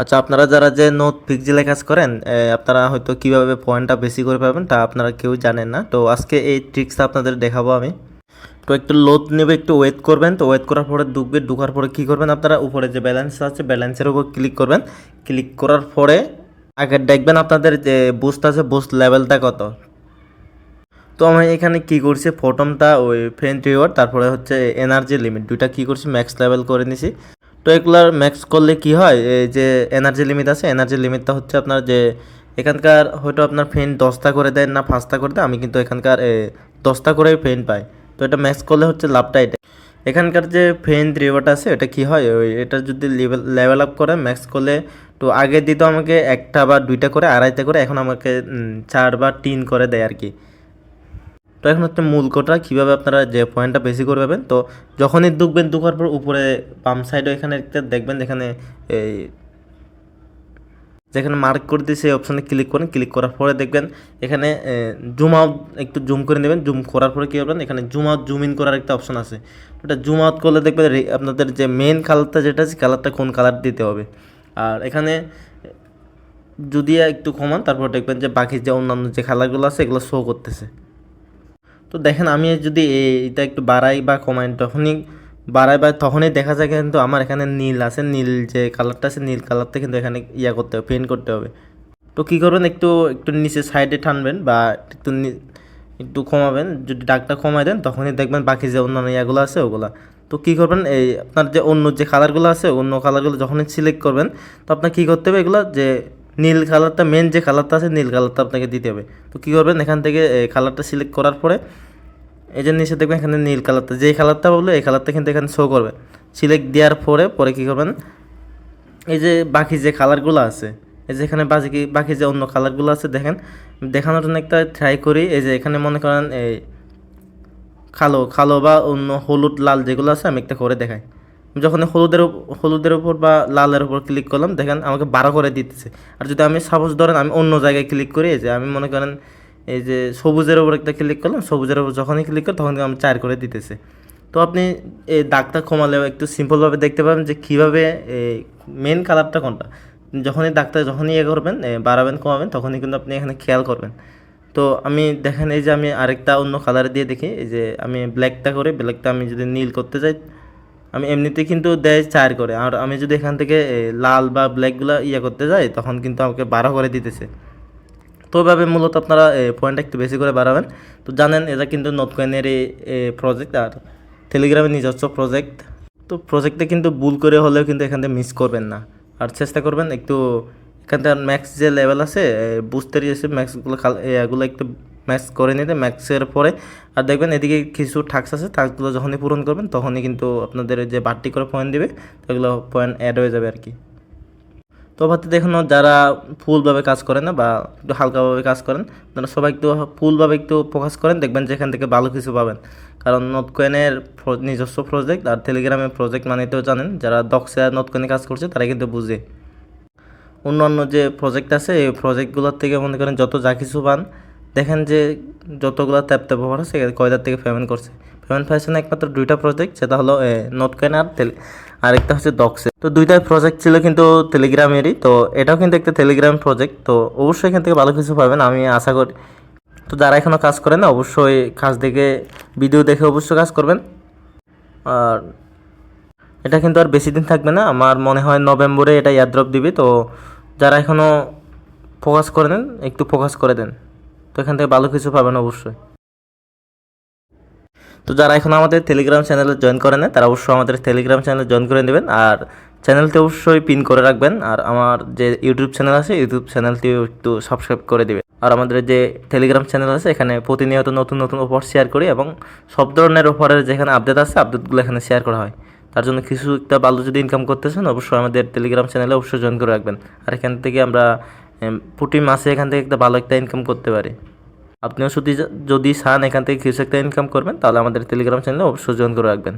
আচ্ছা আপনারা যারা যে নোট পিক্সেলে কাজ করেন আপনারা হয়তো কীভাবে পয়েন্টটা বেশি করে পাবেন তা আপনারা কেউ জানেন না। তো আজকে এই ট্রিক্সটা আপনাদের দেখাবো আমি। তো একটু লোড নেবে, একটু ওয়েট করবেন। তো ওয়েট করার পরে ঢুকবে, ঢুকার পরে কী করবেন আপনারা? উপরে যে ব্যালেন্স আছে ব্যালেন্সের উপর ক্লিক করবেন। ক্লিক করার পরে আগে দেখবেন আপনাদের যে বুস্ট আছে বুস্ট লেভেলটা কত। তো আমি এখানে কি করছি? প্রথমটা ওই ফ্রেন্ড রিওয়ার্ড তারপরে হচ্ছে এনার্জি লিমিট দুইটা কি করছি? ম্যাক্স লেভেল করে নিছি। তো এগুলার ম্যাক্স করলে কি হয়? এই যে এনার্জি লিমিট আছে এনার্জি লিমিটটা হচ্ছে আপনার যে এখানকার হয়তো আপনার ফ্রেন্ড দশটা করে দেন না পাঁচটা করে দেয়, আমি কিন্তু এখানকার দশটা করে ফ্রেন্ড পাই। তো এটা ম্যাক্স করলে হচ্ছে লাভটা এটা। এখানকার যে ফ্রেন্ড রিওয়ার্ড আছে, এটা কি হয়? ওই, এটা যদি লেভেল লেভেল আপ করে ম্যাক্স করলে তো আগে দিত আমাকে একটা বা দুইটা করে, আড়াইটা করে, এখন আমাকে চার বা তিন করে দেয় আর কি। তো এখন হচ্ছে মূল কোটা, কীভাবে আপনারা যে পয়েন্টটা বেশি করে পাবেন। তো যখনই ঢুকবেন, ঢুকার পর উপরে বাম সাইডও এখানে দেখবেন, যেখানে এই যেখানে মার্ক করে দিয়ে সেই অপশানে ক্লিক করেন। ক্লিক করার পরে দেখবেন, এখানে জুম আউট একটু জুম করে নেবেন। জুম করার পরে কী করবেন, এখানে জুম আউট জুম ইন করার একটা অপশন আছে। ওটা জুম আউট করলে দেখবেন আপনাদের যে মেন কালারটা যেটা আছে কালারটা কোন কালার দিতে হবে। আর এখানে যদি একটু কমান, তারপর দেখবেন যে বাকি যে অন্যান্য যে কালারগুলো আছে, এগুলো শো করতেছে। তো দেখেন, আমি যদি এটা একটু বাড়াই বা কমাই, তখনই বাড়াই বা তখনই দেখা যায় কিন্তু আমার এখানে নীল আছে, নীল যে কালারটা আছে, নীল কালারটা কিন্তু এখানে ইয়া করতে হবে পেন্ট করতে হবে। তো কী করবেন, একটু একটু নিচে সাইডে টানবেন বা একটু একটু কমাবেন, যদি ডাকটা কমাই দেন, তখনই দেখবেন বাকি যে অন্যান্য ইয়াগুলো আছে, ওগুলা। তো কী করবেন, এই আপনার যে অন্য যে কালারগুলো আছে, অন্য কালারগুলো যখনই সিলেক্ট করবেন, তো আপনার কী করতে হবে, এগুলো যে নীল কালারটা মেন যে কালারটা আছে, নীল কালারটা আপনাকে দিতে হবে। তো কী করবেন, এখান থেকে কালারটা সিলেক্ট করার পরে, এই যে নিচে দেখবেন এখানে নীল কালারটা। যেই কালারটা বলল, এই কালারটা কিন্তু এখানে শো করবে। সিলেক্ট দেওয়ার পরে পরে কী করবেন, এই যে বাকি যে কালারগুলো আছে, এই যে এখানে বাকি বাকি যে অন্য কালারগুলো আছে, দেখেন, দেখানোর জন্য একটা ট্রাই করি। এই যে এখানে মনে করেন, এই কালো কালো বা অন্য হলুদ, লাল যেগুলো আছে, আমি একটা করে দেখাই। যখন হলুদের হলুদের উপর বা লালের উপর ক্লিক করলাম, দেখেন আমাকে বারো করে দিতেছে। আর যদি আমি সাপোজ ধরেন আমি অন্য জায়গায় ক্লিক করি যে আমি মনে করেন এই যে সবুজের উপর একটা ক্লিক করলাম, সবুজের উপর যখনই ক্লিক করি, তখন আমি চার করে দিতেছে। তো আপনি এই দাগটা কমালেও একটু সিম্পলভাবে দেখতে পাবেন যে কীভাবে মেন কালারটা কোনটা। যখনই দাগটা যখনই ইয়ে করবেন বাড়াবেন, কমাবেন, তখনই কিন্তু আপনি এখানে খেয়াল করবেন। তো আমি দেখেন এই যে আমি আরেকটা অন্য কালার দিয়ে দেখি, এই যে আমি ব্ল্যাকটা করে ব্ল্যাকটা আমি যদি নীল করতে যাই আমি এমনিতে কিন্তু দেয় চার করে। আর আমি যদি এখান থেকে লাল বা ব্ল্যাকগুলো ইয়ে করতে যাই, তখন কিন্তু আমাকে বারো করে দিতেছে। তো এভাবে মূলত আপনারা পয়েন্টটা একটু বেশি করে বাড়াবেন। তো জানেন, এটা কিন্তু নটকয়েনের প্রজেক্ট আর টেলিগ্রামের নিজস্ব প্রজেক্ট তো প্রজেক্টে কিন্তু ভুল করে হলেও কিন্তু এখান থেকে মিস করবেন না। আর চেষ্টা করবেন একটু, এখান থেকে ম্যাক্স যে লেভেল আছে বুঝতে এসে ম্যাক্সগুলো এগুলো একটু ম্যাক্স করে নিতে ম্যাক্সের পরে আর দেখবেন এদিকে কিছু টাক্স আছে টাক্সগুলো যখনই পূরণ করবেন তখনই কিন্তু আপনাদের যে বাড়তি করে পয়েন্ট দেবে, সেগুলো পয়েন্ট অ্যাড হয়ে যাবে আর কি তো ভাবতে দেখুন, যারা ফুলভাবে কাজ করেন না বা একটু হালকাভাবে কাজ করেন, তারা সবাই একটু ফুলভাবে একটু ফোকাস করেন, দেখবেন যেখান থেকে ভালো কিছু পাবেন। কারণ নটকয়েনের নিজস্ব প্রজেক্ট আর টেলিগ্রামের প্রজেক্ট মানে তো জানেন, যারা আর নটকয়েনে কাজ করছে তারা কিন্তু বুঝে। অন্যান্য যে প্রজেক্ট আছে, এই প্রজেক্টগুলোর থেকে মনে করেন যত যা কিছু পান দেখেন যে যতগুলো ট্যাপ ট্যাপ অফার আছে, কয়দার থেকে পেমেন্ট করছে। পেমেন্ট পাইছে না একমাত্র দুইটা প্রজেক্ট সেটা হলো নোট নোটকয়েন আর টেলি আরেকটা হচ্ছে ডক্সে তো দুইটাই প্রজেক্ট ছিল কিন্তু টেলিগ্রামেরই তো এটাও কিন্তু একটা টেলিগ্রাম প্রজেক্ট তো অবশ্যই এখান থেকে ভালো কিছু পাবেন, আমি আশা করি। তো যারা এখনও কাজ করেন না অবশ্যই কাজ দেখে ভিডিও দেখে অবশ্যই কাজ করবেন। আর এটা কিন্তু আর বেশি দিন থাকবে না, আমার মনে হয় নভেম্বরে এটা ইয়ারড্রপ দিবে, তো যারা এখনও ফোকাস করে দেন একটু ফোকাস করে দেন। তো এখান থেকে ভালো কিছু পাবেন অবশ্যই। তো যারা এখন আমাদের টেলিগ্রাম চ্যানেলে জয়েন করে না তারা অবশ্যই আমাদের টেলিগ্রাম চ্যানেলে জয়েন করে নেবেন। আর চ্যানেলটি অবশ্যই পিন করে রাখবেন। আর আমার যে ইউটিউব চ্যানেল আছে ইউটিউব চ্যানেলটিও একটু সাবস্ক্রাইব করে দেবেন। আর আমাদের যে টেলিগ্রাম চ্যানেল আছে, এখানে প্রতিনিয়ত নতুন নতুন অফার শেয়ার করি এবং সব ধরনের অফারের যেখানে আপডেট আছে আপডেটগুলো এখানে শেয়ার করা হয়। তার জন্য কিছু একটা ভালো যদি ইনকাম করতেছেন, অবশ্যই আমাদের টেলিগ্রাম চ্যানেলে অবশ্যই জয়েন করে রাখবেন। আর এখান থেকে আমরা এম, প্রতি মাসে এখান থেকে একটা ভালো একটা ইনকাম করতে পারে। আপনিও যদি যদি চান এখান থেকে কিছু একটা ইনকাম করবেন তাহলে আমাদের টেলিগ্রাম চ্যানেলে অবশ্যই জয়েন করে রাখবেন।